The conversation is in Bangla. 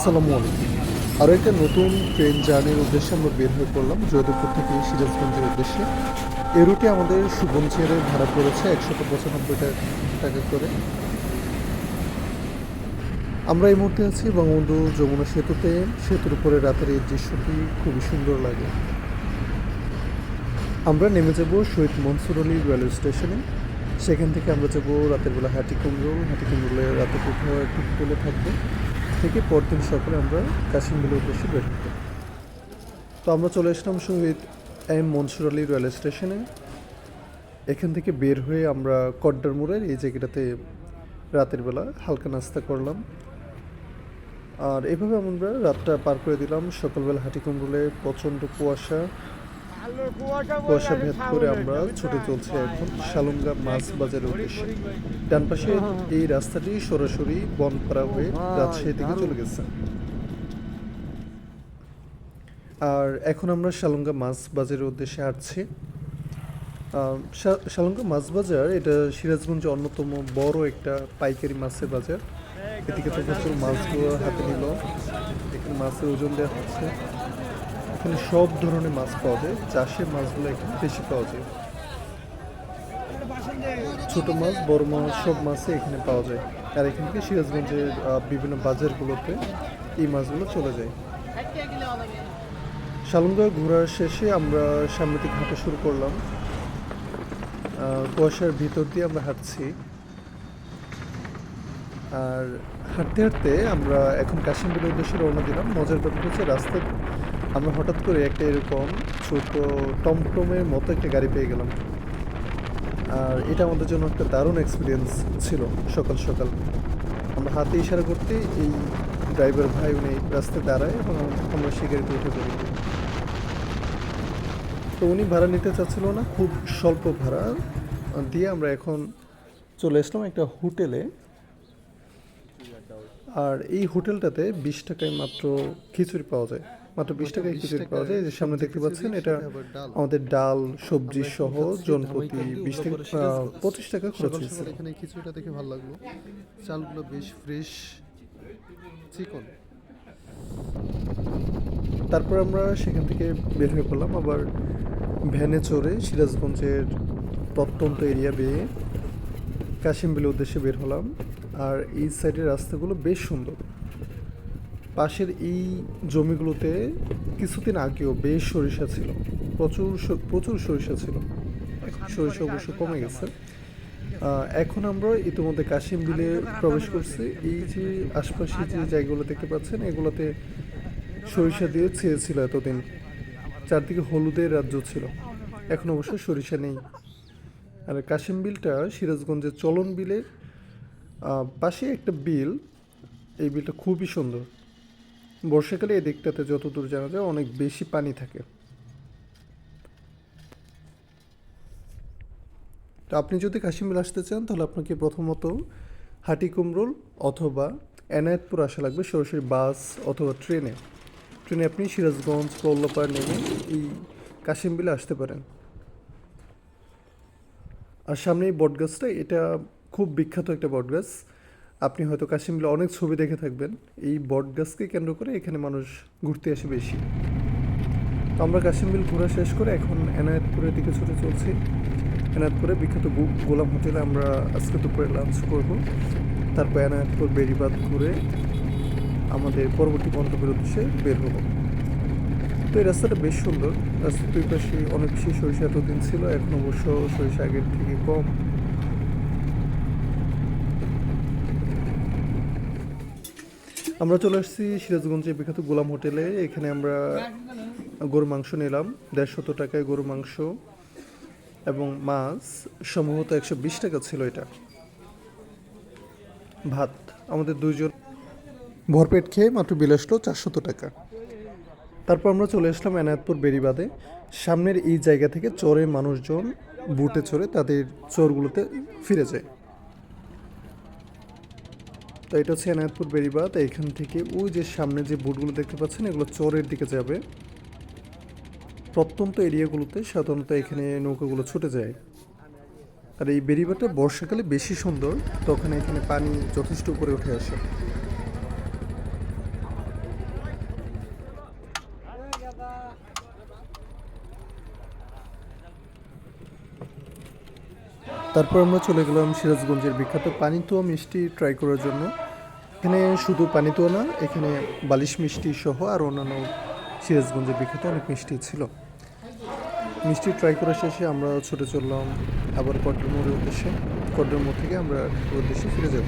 আসসালামু আলাইকুম। আরও একটা নতুন ট্রেন জার্নির উদ্দেশ্যে আমরা বের হয়ে পড়লাম, জয়দেবপুর থেকে সিরাজগঞ্জের উদ্দেশ্যে। এই রুটে আমাদের সুবঞ্চের ভাড়া পড়েছে একশত পঁচানব্বই টাকা করে। আমরা এই মুহূর্তে আছি বঙ্গবন্ধু যমুনা সেতুতে। সেতুর উপরে রাতের এই দৃশ্যটি খুবই সুন্দর লাগে। আমরা নেমে যাব শহীদ মনসুর আলী রেলওয়ে স্টেশনে সেখান থেকে আমরা যাব রাতের বেলা হাটি কুমরুল হাটি রাতে কোথাও একটু হোটেলে থাকব। থেকে পরদিন সকালে আমরা কাশিমবিলের উদ্দেশ্যে বের হতাম তো আমরা চলে আসলাম শহীদ এম মনসুর আলী রেল স্টেশনে। এখান থেকে বের হয়ে আমরা কড্ডার মোড়ের এই জায়গাটাতে রাতের বেলা হালকা নাস্তা করলাম। আর এভাবে আমরা রাতটা পার করে দিলাম। সকালবেলা হাটি কুমরুলে প্রচণ্ড কুয়াশা কুয়াশা ভেদ করে আমরা ছুটে চলছি এখন শালুঙ্গা মাছ বাজারের উদ্দেশ্যে। ডান পাশে এই রাস্তাটি সরাসরি বনপাড়া হয়ে রাজশাহী চলে গেছে। আর এখন আমরা শালুঙ্গা মাছ বাজারের উদ্দেশ্যে শালুঙ্গা মাছ বাজার, এটা সিরাজগঞ্জে অন্যতম বড় একটা পাইকারি মাছের বাজার। এদিকে তো প্রচুর মাছগুলো হাতে নিল। এখানে মাছের ওজন দেওয়া হচ্ছে। এখানে সব ধরনের মাছ পাওয়া যায়। চাষের মাছগুলো এখানে বেশি পাওয়া যায়। ছোট মাছ, বড় মাছ, সব মাছই এখানে পাওয়া যায়। আর এখান থেকে সিরাজগঞ্জের বিভিন্ন বাজারগুলোতে এই মাছগুলো চলে যায়। শালুঙ্গা ঘোরার শেষে আমরা সামনে থেকে হাঁটা শুরু করলাম। কুয়াশার ভিতর দিয়ে আমরা হাঁটছি। আর হাঁটতে হাঁটতে আমরা এখন কাশিমবিলের উদ্দেশ্যে রওনা দিলাম। মজার ব্যাপার হচ্ছে রাস্তায় আমরা হঠাৎ করে একটা এরকম ছোট টমটমের মতো একটা গাড়ি পেয়ে গেলাম। আর এটা আমাদের জন্য একটা দারুণ এক্সপিরিয়েন্স ছিল সকাল সকাল। আমরা হাতে ইশারা করতে এই ড্রাইভার ভাই উনি রাস্তায় দাঁড়ায় এবং আমরা সেই গাড়িতে উঠে পড়ি। তো উনি ভাড়া নিতে চাচ্ছিল না, খুব স্বল্প ভাড়া দিয়ে আমরা এখন চলে আসলাম একটা হোটেলে। আর এই হোটেলটাতে বিশ টাকায় মাত্র খিচুড়ি পাওয়া যায়। মাত্র বিশ টাকায় খিচুড়ি পাওয়া যায়। যে সামনে দেখতে পাচ্ছেন এটা আমাদের ডাল সবজি সহ জনপ্রতি বিশ থেকে পঁচিশ টাকা খরচ হয়েছে। এখানে খিচুড়িটা দেখে ভালো লাগল। চালগুলো বেশ ফ্রেশ চিকন। তারপর আমরা সেখান থেকে বের হয়ে পড়লাম আবার ভ্যানে চড়ে সিরাজগঞ্জের প্রত্যন্ত এরিয়া বেয়ে কাশিমবিলের উদ্দেশ্যে বের হলাম। আর এই সাইডের রাস্তাগুলো বেশ সুন্দর। পাশের এই জমিগুলোতে কিছুদিন আগেও বেশ সরিষা ছিল। প্রচুর প্রচুর সরিষা ছিল। সরিষা অবশ্য কমে গেছে। এখন আমরা ইতিমধ্যে কাশিম বিলে প্রবেশ করছি। এই যে আশপাশে যে জায়গাগুলো দেখতে পাচ্ছেন, এগুলোতে সরিষা দিয়ে ছেয়েছিল এতদিন। চারদিকে হলুদের রাজ্য ছিল। এখন অবশ্য সরিষা নেই। আর কাশিম বিলটা সিরাজগঞ্জের চলন বিলের পাশে একটা বিল। এই বিলটা খুবই সুন্দর। বর্ষাকালে এই দিকটাতে যতদূর জানা যায় অনেক বেশি পানি থাকে। তো আপনি যদি কাশিমবিল আসতে চান, তাহলে আপনাকে প্রথমত হাটি কুমরুল অথবা এনায়েতপুর আসা লাগবে সরাসরি বাস অথবা ট্রেনে। ট্রেনে আপনি সিরাজগঞ্জ পল্লপাড় নেমে এই কাশিমবিলে আসতে পারেন। আর সামনে এই বটগাছটা এটা খুব বিখ্যাত একটা বটগাছ। আপনি হয়তো কাশিমবিলে অনেক ছবি দেখে থাকবেন। এই বটগাছকে কেন্দ্র করে এখানে মানুষ ঘুরতে আসে বেশি। তো আমরা কাশিমবিল ঘোরা শেষ করে এখন এনায়েতপুরের দিকে ছুটে চলছি। এনায়েতপুরে বিখ্যাত গোলাম হোটেলে আমরা আজকে দুপুরে লাঞ্চ করব। তারপর এনায়েতপুর বেরিবাদ ঘুরে আমাদের পরবর্তী গন্তব্যের উদ্দেশ্যে বের হব। তো এই রাস্তাটা বেশ সুন্দর। রাস্তার দুই পাশে অনেক বেশি সরিষা এতদিন ছিল, এখন অবশ্য সরিষা আগের থেকে কম। আমরা চলে আসছি সিরাজগঞ্জের বিখ্যাত গোলাম হোটেলে। এখানে আমরা গরু মাংস নিলাম, দেড়শত টাকায় গরু মাংস এবং মাছ। সম্ভবত একশো বিশ টাকা ছিল এটা। ভাত, আমাদের দুইজন। ভরপেট খেয়ে মাত্র বিল আসলো চারশত টাকা। তারপর আমরা চলে আসলাম এনায়তপুর বেরিবাদে সামনের এই জায়গা থেকে চরে মানুষজন, বুটে চড়ে তাদের চরগুলোতে ফিরে যায়। তো এটা হচ্ছে এনায়তপুর বেরিবাদ এখান থেকে ওই যে সামনে যে বোটগুলো দেখতে পাচ্ছেন, এগুলো চরের দিকে যাবে। প্রত্যন্ত এরিয়াগুলোতে সাধারণত এখানে নৌকাগুলো ছুটে যায়। আর এই বেরিবাটা বর্ষাকালে বেশি সুন্দর, তখন এখানে পানি যথেষ্ট উপরে উঠে আসে। তারপর আমরা চলে গেলাম সিরাজগঞ্জের বিখ্যাত পানিতোয়া মিষ্টি ট্রাই করার জন্য। এখানে শুধু পানিতোয়া না, এখানে বালিশ মিষ্টি সহ আর অন্যান্য সিরাজগঞ্জের বিখ্যাত অনেক মিষ্টি ছিল। মিষ্টি ট্রাই করার শেষে আমরা ছুটে চললাম আবার কটরমোড়ের উদ্দেশ্যে। কটরমোড় থেকে আমরা উদ্দেশ্যে ফিরে যাব।